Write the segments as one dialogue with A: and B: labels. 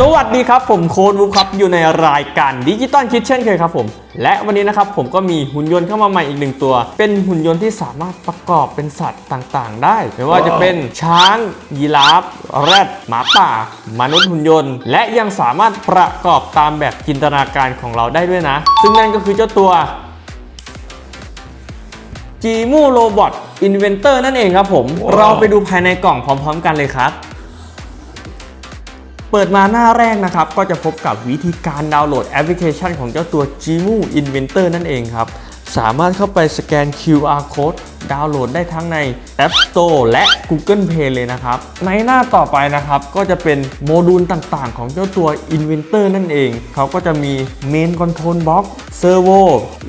A: สวัสดีครับ ผมโค้ดบุ๊คครับอยู่ในรายการดิจิตอลคิดเช่นเคยครับผมและวันนี้นะครับผมก็มีหุ่นยนต์เข้ามาใหม่อีกหนึ่งตัว เป็นหุ่นยนต์ที่สามารถประกอบเป็นสัตว์ต่างๆ ได้ ไม่ว่าจะเป็นช้าง ยีราฟแรดหมาป่า มนุษย์หุ่นยนต์ และยังสามารถประกอบตามแบบจินตนาการของเราได้ด้วยนะ ซึ่งนั่นก็คือเจ้าตัว g m u Robot Inventor นั่นเองครับผม เราไปดูภายในกล่องพร้อม ๆ กันเลยครับ เปิดมาหน้าแรกนะครับ ก็จะพบกับวิธีการดาวน์โหลดแอปพลิเคชันของเจ้าตัว g m u Inventor นั่นเองครับ สามารถเข้าไปสแกน QR code ดาวน์โหลดได้ทั้งใน App Store และ Google Play เลยนะครับ ในหน้าต่อไปนะครับ ก็จะเป็นโมดูลต่างๆ ของเจ้าตัว Inventor นั่นเอง เขาก็จะมี Main Control Box Servo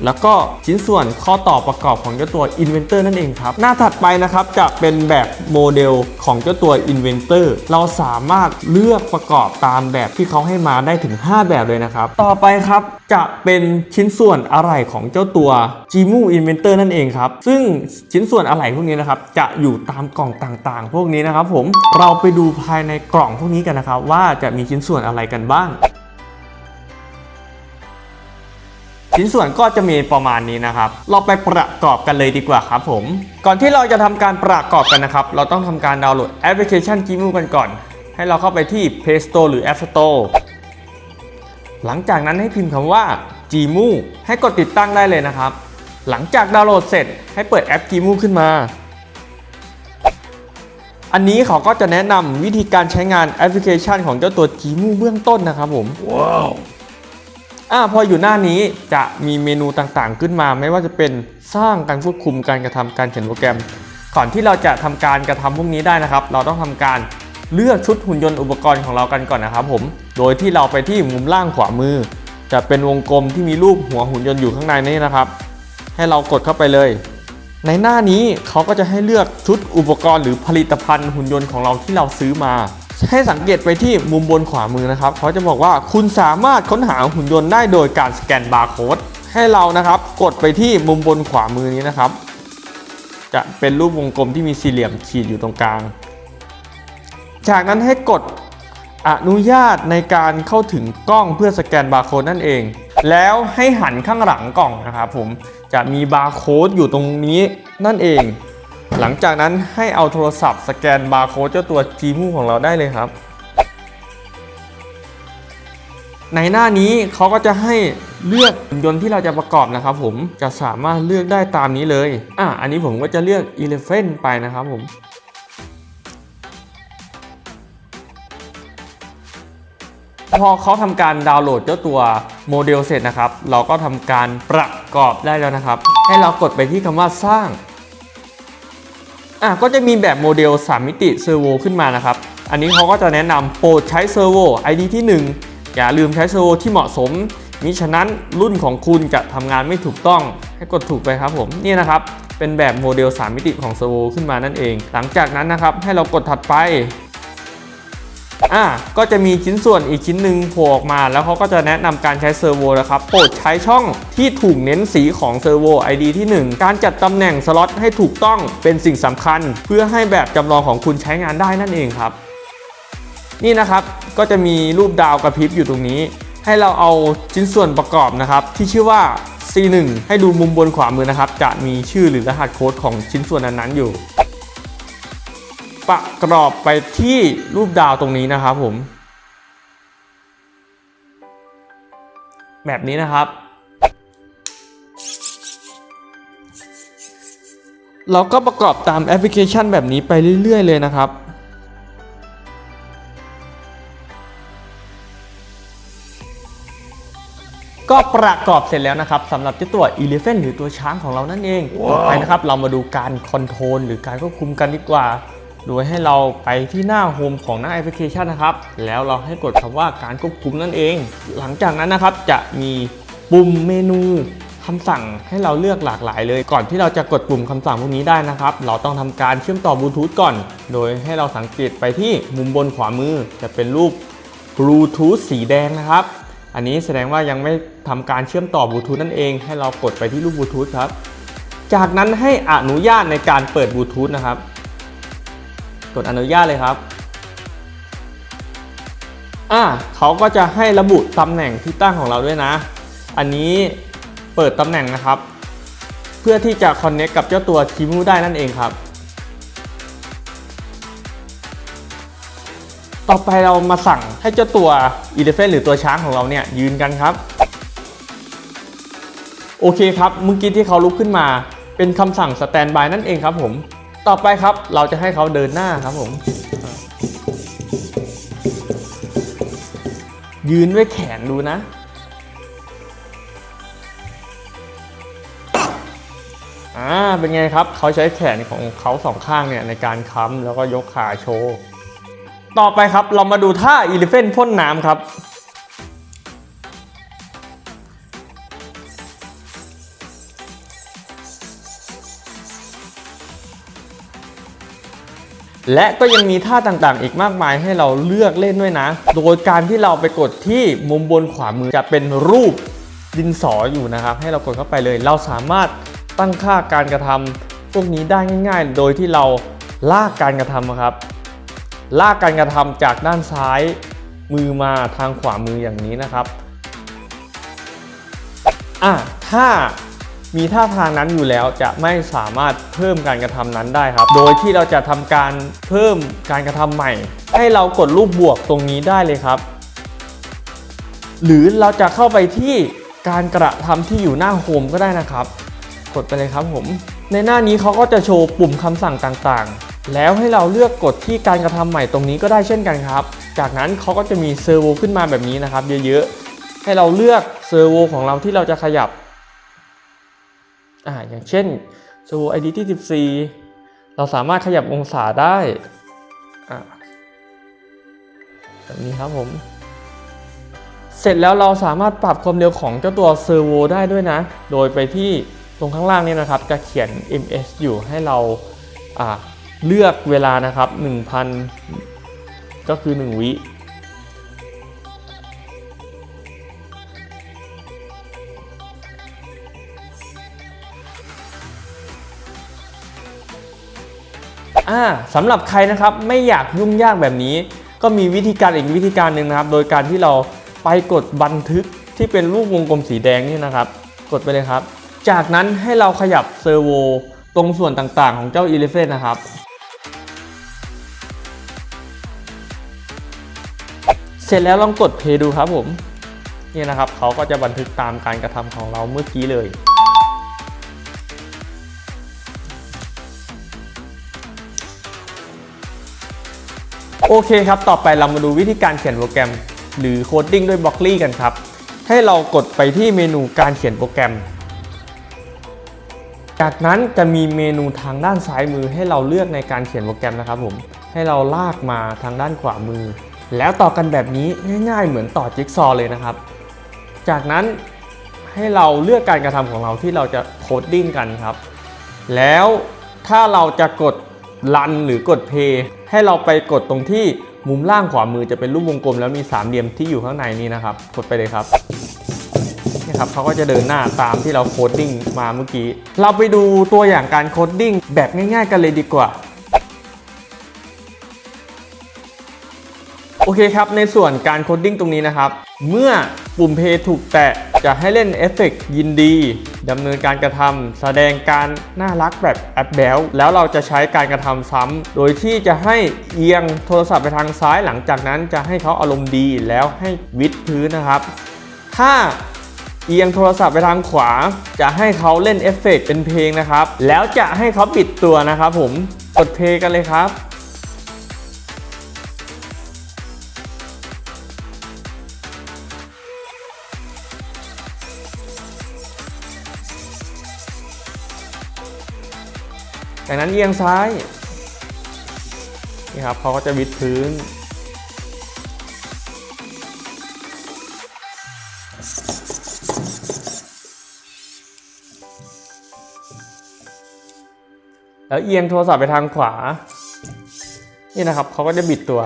A: แล้วก็ชิ้นส่วนข้อต่อประกอบของเจ้าตัว Inventor นั่นเองครับ หน้าถัดไปนะครับจะเป็นแบบโมเดลของเจ้าตัว Inventor เราสามารถเลือกประกอบตามแบบที่เขาให้มาได้ถึง 5 แบบเลยนะครับ ต่อไปครับจะเป็นชิ้นส่วนอะไหล่ของเจ้าตัว g m u Inventor นั่นเองครับ ซึ่งชิ้นส่วนอะไหล่พวกนี้นะครับจะอยู่ตามกล่องต่างๆ พวกนี้นะครับผมเราไปดูภายในกล่องพวกนี้กันนะครับ ว่าจะมีชิ้นส่วนอะไรกันบ้างชิ้นส่วนก็จะมีประมาณนี้นะครับ เราไปประกอบกันเลยดีกว่าครับผม ก่อนที่เราจะทำการประกอบกันนะครับ เราต้องทำการดาวน์โหลดแอปพลิเคชัน g m u กันก่อน ให้เราเข้าไปที่ Play Store หรือ App Store หลังจากนั้นให้พิมพ์คำว่า g m u ให้กดติดตั้งได้เลยนะครับ หลังจากดาวน์โหลดเสร็จให้เปิดแอป g m u ขึ้นมา อันนี้เขาก็จะแนะนำวิธีการใช้งานแอปพลิเคชันของเจ้าตัว g m u เบื้องต้นนะครับผมอ่าพออยู่หน้านี้จะมีเมนูต่างๆ ขึ้นมา ไม่ว่าจะเป็นสร้างการควบคุมการกระทำการเขียนโปรแกรม ก่อนที่เราจะทำการกระทำพวกนี้ได้นะครับ เราต้องทำการเลือกชุดหุ่นยนต์อุปกรณ์ของเรากันก่อนนะครับผม โดยที่เราไปที่มุมล่างขวามือ จะเป็นวงกลมที่มีรูปหัวหุ่นยนต์อยู่ข้างในนี้นะครับ ให้เรากดเข้าไปเลย ในหน้านี้เขาก็จะให้เลือกชุดอุปกรณ์หรือผลิตภัณฑ์หุ่นยนต์ของเราที่เราซื้อมา ให้สังเกตไปที่มุมบนขวามือนะครับเขาจะบอกว่าคุณสามารถค้นหาหุ่นยนต์ได้โดยการสแกนบาร์โค้ดให้เรานะครับ กดไปที่มุมบนขวามือนี้นะครับ จะเป็นรูปวงกลมที่มีสี่เหลี่ยมขีดอยู่ตรงกลาง จากนั้นให้กด อนุญาตในการเข้าถึงกล้องเพื่อสแกนบาร์โค้ดนั่นเอง แล้วให้หันข้างหลังกล่องนะครับผมจะมีบาร์โค้ดอยู่ตรงนี้นั่นเอง หลังจากนั้นให้เอาโทรศัพท์สแกนบาร์โค้ดเจ้าตัว g m u ของเราได้เลยครับ ในหน้านี้เขาก็จะให้เลือกหุ่นยนต์ที่เราจะประกอบนะครับผมจะสามารถเลือกได้ตามนี้เลยอะอันนี้ผมก็จะเลือก Elephant ไปนะครับผม พอเขาทำการดาวน์โหลดเจ้าตัวโมเดลเสร็จนะครับ เราก็ทำการประกอบได้แล้วนะครับ ให้เรากดไปที่คำว่าสร้าง อะก็จะมีแบบโมเดล 3 มิติเซอร์โวขึ้นมานะครับ อันนี้เขาก็จะแนะนำโปรดใช้เซอร์โว ID ที่ 1 อย่าลืมใช้เซอร์โวที่เหมาะสมมิฉะนั้นรุ่นของคุณจะทำงานไม่ถูกต้องให้กดถูกไปครับผมนี่นะครับเป็นแบบโมเดล 3 มิติของเซอร์โวขึ้นมานั่นเอง หลังจากนั้นนะครับให้เรากดถัดไป อะก็จะมีชิ้นส่วนอีกชิ้นหนึ่งโผล่ออกมา แล้วเขาก็จะแนะนำการใช้เซอร์โวนะครับ โปรดใช้ช่องที่ถูกเน้นสีของเซอร์โว ID ที่ 1 การจัดตำแหน่งสล็อตให้ถูกต้องเป็นสิ่งสำคัญ เพื่อให้แบบจำลองของคุณใช้งานได้นั่นเองครับ นี่นะครับก็จะมีรูปดาวกระพริบอยู่ตรงนี้ ให้เราเอาชิ้นส่วนประกอบนะครับ ที่ชื่อว่า C1 ให้ดูมุมบนขวามือนะครับ จะมีชื่อหรือรหัสโค้ดของชิ้นส่วนนั้นๆอยู่ ประกรอบไปที่รูปดาวตรงนี้นะครับผม แบบนี้นะครับ เราก็ประกอบตามแอปพลิเคชันแบบนี้ไปเรื่อย ๆ เลยนะครับก็ประกอบเสร็จแล้วนะครับสำหรับเจ้าตัว Elephant หรือตัวช้างของเรานั่นเองต่อไปนะครับ เรามาดูการคอนโทรลหรือการควบคุมกันดีกว่า โดยให้เราไปที่หน้าโฮมของหน้าแอปพลิเคชันนะครับ แล้วเราให้กดคำว่าการควบคุมนั่นเอง หลังจากนั้นนะครับจะมีปุ่มเมนูคำสั่งให้เราเลือกหลากหลายเลย ก่อนที่เราจะกดปุ่มคำสั่งพวกนี้ได้นะครับ เราต้องทำการเชื่อมต่อบลูทูธก่อน โดยให้เราสังเกตไปที่มุมบนขวามือ จะเป็นรูปบลูทูธสีแดงนะครับ อันนี้แสดงว่ายังไม่ทำการเชื่อมต่อบลูทูธนั่นเอง ให้เรากดไปที่รูปบลูทูธครับ จากนั้นให้อนุญาตในการเปิดบลูทูธนะครับ กดอนุญาตเลยครับอะเขาก็จะให้ระบุตำแหน่งที่ตั้งของเราด้วยนะ อันนี้เปิดตำแหน่งนะครับ เพื่อที่จะ connect กับเจ้าตัว t ีมูได้นั่นเองครับ ต่อไปเรามาสั่งให้เจ้าตัว e l e p h a n t หรือตัวช้างของเราเนี่ยยืนกันครับ โอเคครับเมื่อกี้ที่เขาลุกขึ้นมาเป็นคำสั่ง stand by นั่นเองครับผม ต่อไปครับเราจะให้เขาเดินหน้าครับผม ยืนด้วยแขนดูนะ อ่า เป็นไงครับ เขาใช้แขนของเขาสองข้างเนี่ยในการค้ำแล้วก็ยกขาโชว์ ต่อไปครับเรามาดูท่าอีลิเฟนพ่นน้ำครับ และก็ยังมีท่าต่างๆ อีกมากมายให้เราเลือกเล่นด้วยนะ โดยการที่เราไปกดที่มุมบนขวามือจะเป็นรูปดินสออยู่นะครับ ให้เรากดเข้าไปเลย เราสามารถตั้งค่าการกระทำพวกนี้ได้ง่าย ๆ โดยที่เราลากการกระทำครับ ลากการกระทำจากด้านซ้ายมือมาทางขวามืออย่างนี้นะครับอะถ้า มีท่าทางนั้นอยู่แล้วจะไม่สามารถเพิ่มการกระทำนั้นได้ครับ โดยที่เราจะทำการเพิ่มการกระทำใหม่ ให้เรากดรูปบวกตรงนี้ได้เลยครับ หรือเราจะเข้าไปที่การกระทำที่อยู่หน้าโฮมก็ได้นะครับ กดไปเลยครับผม ในหน้านี้เขาก็จะโชว์ปุ่มคำสั่งต่างๆ แล้วให้เราเลือกกดที่การกระทำใหม่ตรงนี้ก็ได้เช่นกันครับ จากนั้นเขาก็จะมีเซอร์โวขึ้นมาแบบนี้นะครับ เยอะๆ ให้เราเลือกเซอร์โวของเราที่เราจะขยับ อ่าอย่างเช่นเซอร์โว ID ที่ 14 เราสามารถขยับองศาได้อ่าแบบนี้ครับผม เสร็จแล้วเราสามารถปรับความเร็วของเจ้าตัวเซอร์โวได้ด้วยนะ โดยไปที่ตรงข้างล่างนี้นะครับ จะเขียน ms อยู่ให้เราอ่าเลือกเวลานะครับ 1,000 ก็คือ 1 วิ อ่าสำหรับใครนะครับไม่อยากยุ่งยากแบบนี้ ก็มีวิธีการอีกวิธีการหนึ่งนะครับ โดยการที่เราไปกดบันทึกที่เป็นรูปวงกลมสีแดงนี่นะครับ กดไปเลยครับ จากนั้นให้เราขยับเซอร์โวตรงส่วนต่างๆ ของเจ้า e l e p h a n t นะครับ เสร็จแล้วลองกดเพย์ดูครับผม นี่นะครับเขาก็จะบันทึกตามการกระทำของเราเมื่อกี้เลย โอเคครับ ต่อไปเรามาดูวิธีการเขียนโปรแกรม หรือโคดดิ้งด้วยบล็อกลี่กันครับ ให้เรากดไปที่เมนูการเขียนโปรแกรม จากนั้นจะมีเมนูทางด้านซ้ายมือให้เราเลือกในการเขียนโปรแกรมนะครับผมให้เราลากมาทางด้านขวามือ แล้วต่อกันแบบนี้ง่ายๆ เหมือนต่อจิ๊กซอเลยนะครับ จากนั้นให้เราเลือกการกระทำของเราที่เราจะโคดดิ้งกันครับ แล้วถ้าเราจะกดรันหรือกด Play ให้เราไปกดตรงที่มุมล่างขวามือจะเป็นรูปวงกลม แล้วมีสามเหลี่ยมที่อยู่ข้างในนี้นะครับ กดไปเลยครับนี่ครับเขาก็จะเดินหน้าตามที่เราโคดดิ้งมาเมื่อกี้ เราไปดูตัวอย่างการโคดดิ้งแบบง่ายๆกันเลยดีกว่า โอเคครับ ในส่วนการโคดดิ้งตรงนี้นะครับ เมื่อปุ่มเพย์ถูกแตะจะให้เล่นเอฟเฟกต์ยินดีดำเนินการกระทำแสดงการน่ารักแบบแอปแบลแล้วเราจะใช้การกระทำซ้ำ โดยที่จะให้เอียงโทรศัพท์ไปทางซ้ายหลังจากนั้นจะให้เขาอารมณ์ดีแล้วให้วิดพื้นนะครับ ถ้าเอียงโทรศัพท์ไปทางขวา จะให้เขาเล่นเอฟเฟกต์เป็นเพลงนะครับ แล้วจะให้เขาปิดตัวนะครับผม กดเพลงกันเลยครับ จากนั้นเอียงซ้ายนี่ครับเขาก็จะวิดพื้น แล้วเอียงโทรศัพท์ไปทางขวา นี่นะครับเขาก็จะบิดตัว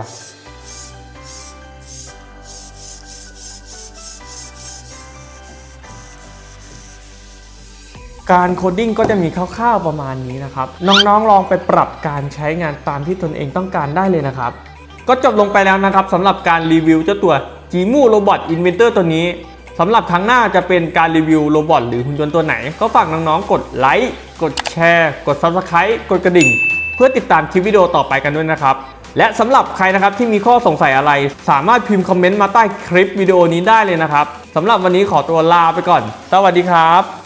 A: การโคดดิ้งก็จะมีคร่าวๆประมาณนี้นะครับ น้องๆลองไปปรับการใช้งานตามที่ตนเองต้องการได้เลยนะครับ ก็จบลงไปแล้วนะครับสำหรับการรีวิวเจ้าตัว g m u Robot Inventor ตัวนี้สำหรับครั้งหน้าจะเป็นการรีวิวโรบอทหรือหุ่นยนต์ตัวไหน ก็ฝากน้องๆ กดไลค์ กดแชร์ กด Subscribe กดกระดิ่ง เพื่อติดตามคลิปวิดีโอต่อไปกันด้วยนะครับ และสำหรับใครนะครับที่มีข้อสงสัยอะไร สามารถพิมพ์คอมเมนต์มาใต้คลิปวิดีโอนี้ได้เลยนะครับสำหรับวันนี้ขอตัวลาไปก่อน สวัสดีครับ